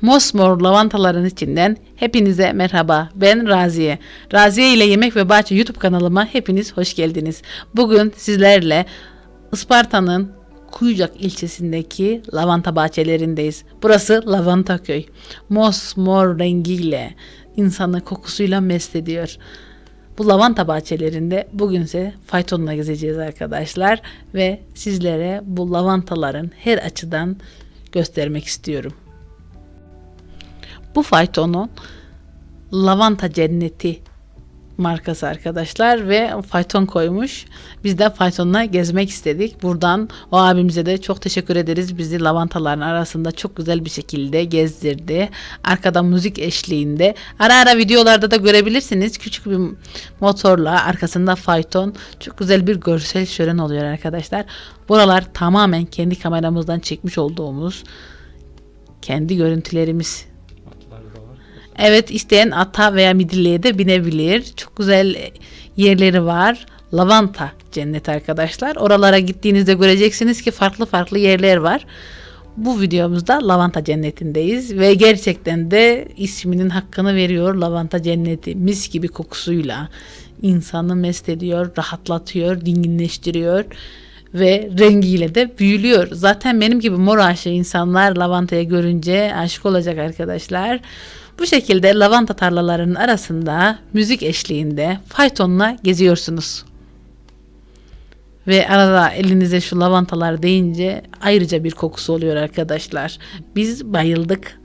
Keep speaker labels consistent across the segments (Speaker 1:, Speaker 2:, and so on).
Speaker 1: Mosmor lavantaların içinden hepinize merhaba. Ben Raziye. Raziye ile Yemek ve Bahçe YouTube kanalıma hepiniz hoş geldiniz. Bugün sizlerle Isparta'nın Kuyucak ilçesindeki lavanta bahçelerindeyiz. Burası lavanta köy. Mosmor rengiyle, insanı kokusuyla mest ediyor. Bu lavanta bahçelerinde bugünse faytonla gezeceğiz arkadaşlar ve sizlere bu lavantaların her açıdan göstermek istiyorum. Bu faytonun Lavanta Cenneti markası arkadaşlar ve fayton koymuş. Biz de faytonla gezmek istedik. Buradan o abimize de çok teşekkür ederiz. Bizi lavantaların arasında çok güzel bir şekilde gezdirdi. Arkada müzik eşliğinde. Ara ara videolarda da görebilirsiniz. Küçük bir motorla arkasında fayton. Çok güzel bir görsel şölen oluyor arkadaşlar. Buralar tamamen kendi kameramızdan çekmiş olduğumuz kendi görüntülerimiz. Evet isteyen ata veya midilliye de binebilir. Çok güzel yerleri var. Lavanta cenneti arkadaşlar. Oralara gittiğinizde göreceksiniz ki farklı farklı yerler var. Bu videomuzda lavanta cennetindeyiz ve gerçekten de isminin hakkını veriyor lavanta cenneti. Mis gibi kokusuyla insanı mest ediyor, rahatlatıyor, dinginleştiriyor ve rengiyle de büyülüyor. Zaten benim gibi mor aşığı insanlar lavantaya görünce aşık olacak arkadaşlar. Bu şekilde lavanta tarlalarının arasında müzik eşliğinde faytonla geziyorsunuz. Ve arada elinize şu lavantalar deyince ayrıca bir kokusu oluyor arkadaşlar. Biz bayıldık.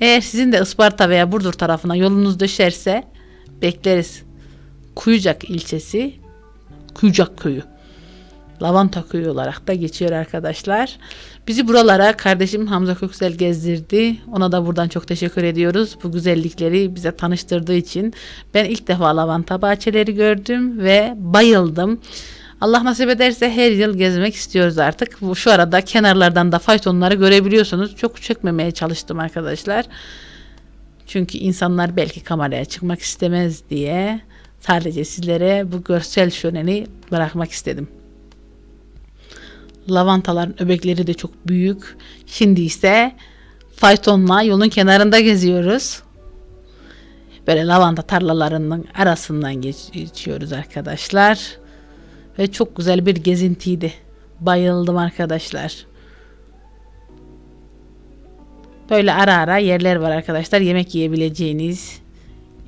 Speaker 1: Eğer sizin de Isparta veya Burdur tarafına yolunuz düşerse bekleriz. Kuyucak ilçesi, Kuyucak köyü. Lavanta köyü olarak da geçiyor arkadaşlar. Bizi buralara kardeşim Hamza Köksel gezdirdi. Ona da buradan çok teşekkür ediyoruz. Bu güzellikleri bize tanıştırdığı için. Ben ilk defa lavanta bahçeleri gördüm ve bayıldım. Allah nasip ederse her yıl gezmek istiyoruz artık. Şu arada kenarlardan da faytonları görebiliyorsunuz. Çok çekmemeye çalıştım arkadaşlar. Çünkü insanlar belki kameraya çıkmak istemez diye sadece sizlere bu görsel şöleni bırakmak istedim. Lavantaların öbekleri de çok büyük. Şimdi ise faytonla yolun kenarında geziyoruz. Böyle lavanta tarlalarının arasından geç- geçiyoruz arkadaşlar. Ve çok güzel bir gezintiydi. Bayıldım arkadaşlar. Böyle ara ara yerler var arkadaşlar. Yemek yiyebileceğiniz,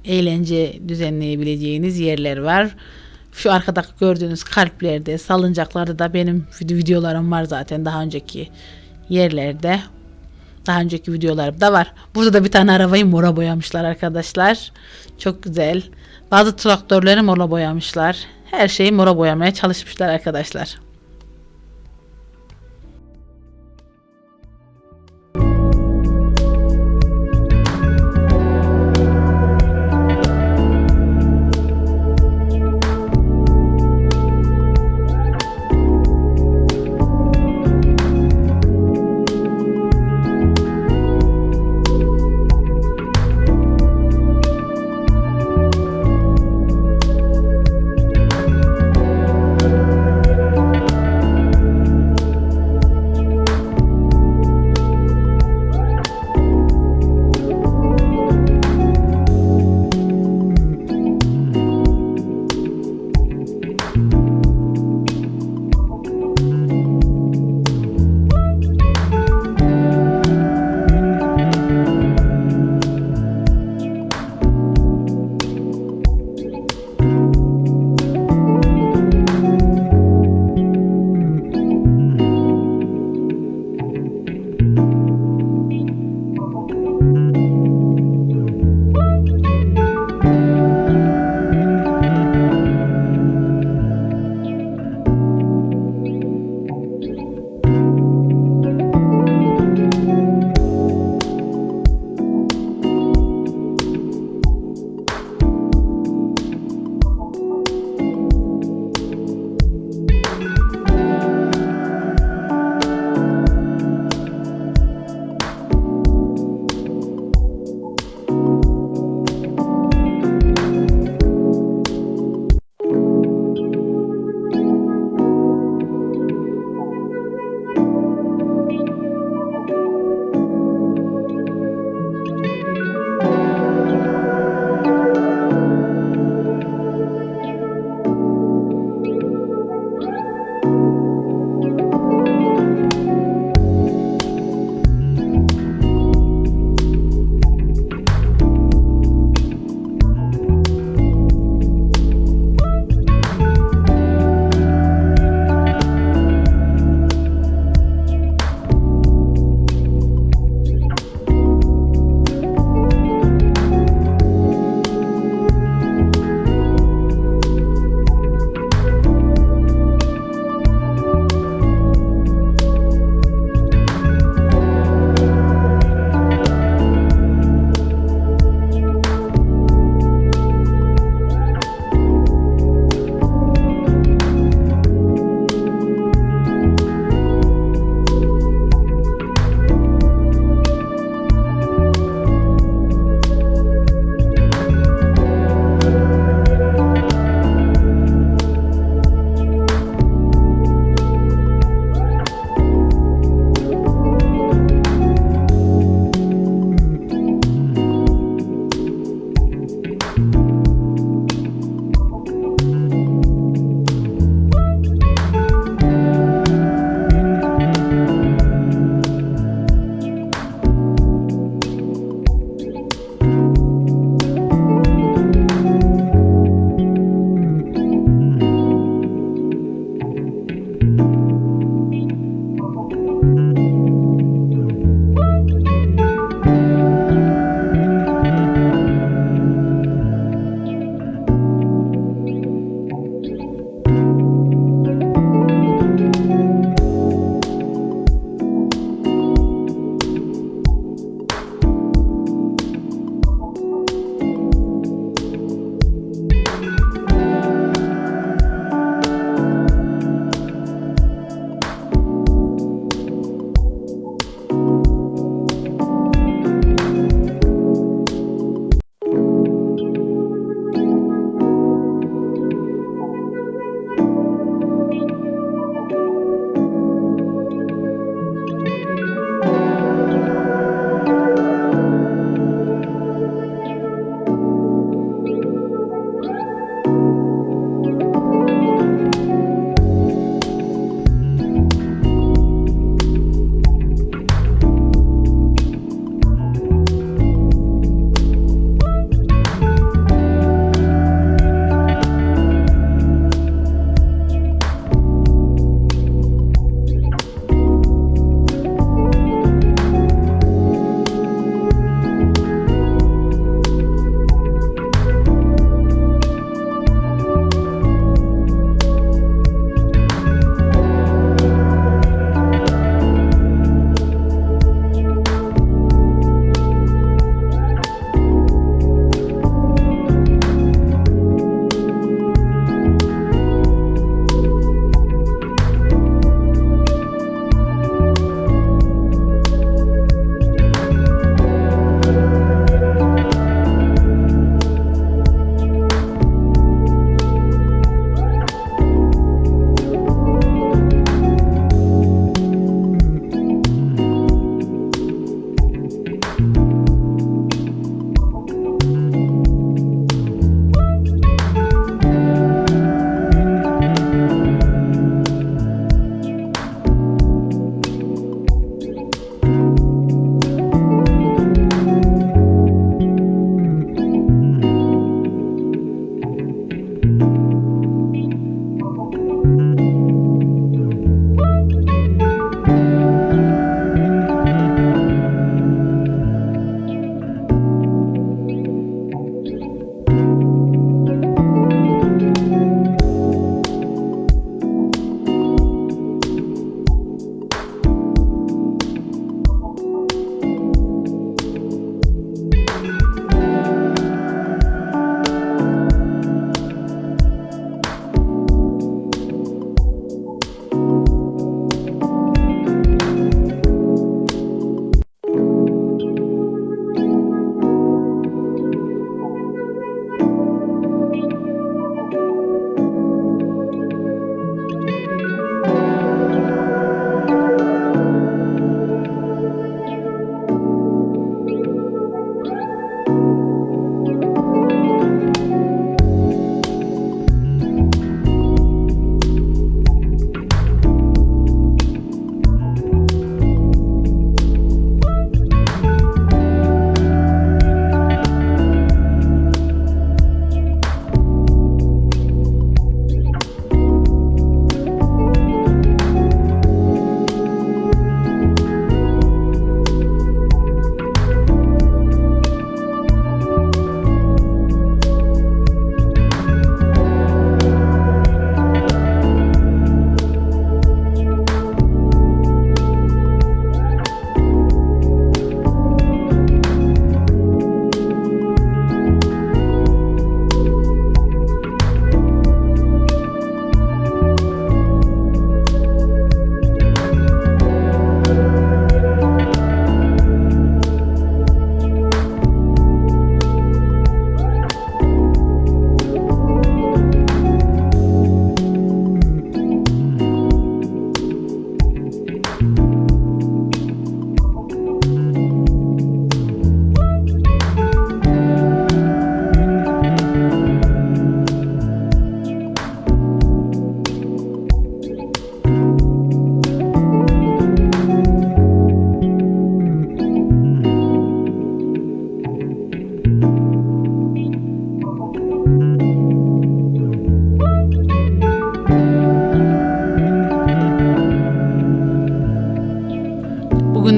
Speaker 1: eğlence düzenleyebileceğiniz yerler var. Şu arkada gördüğünüz kalplerde, salıncaklarda da benim vid- videolarım var zaten daha önceki yerlerde. Daha önceki videolarımda var. Burada da bir tane arabayı mora boyamışlar arkadaşlar. Çok güzel. Bazı traktörleri mora boyamışlar. Her şeyi mora boyamaya çalışmışlar arkadaşlar.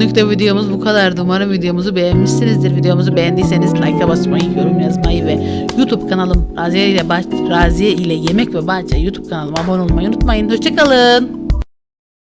Speaker 1: Bugünlük de videomuz bu kadardı. Umarım videomuzu beğenmişsinizdir. Videomuzu beğendiyseniz like'a basmayı, yorum yazmayı ve YouTube kanalım Raziye ile, Bah- Raziye ile Yemek ve Bahçe YouTube kanalıma abone olmayı unutmayın. Hoşçakalın.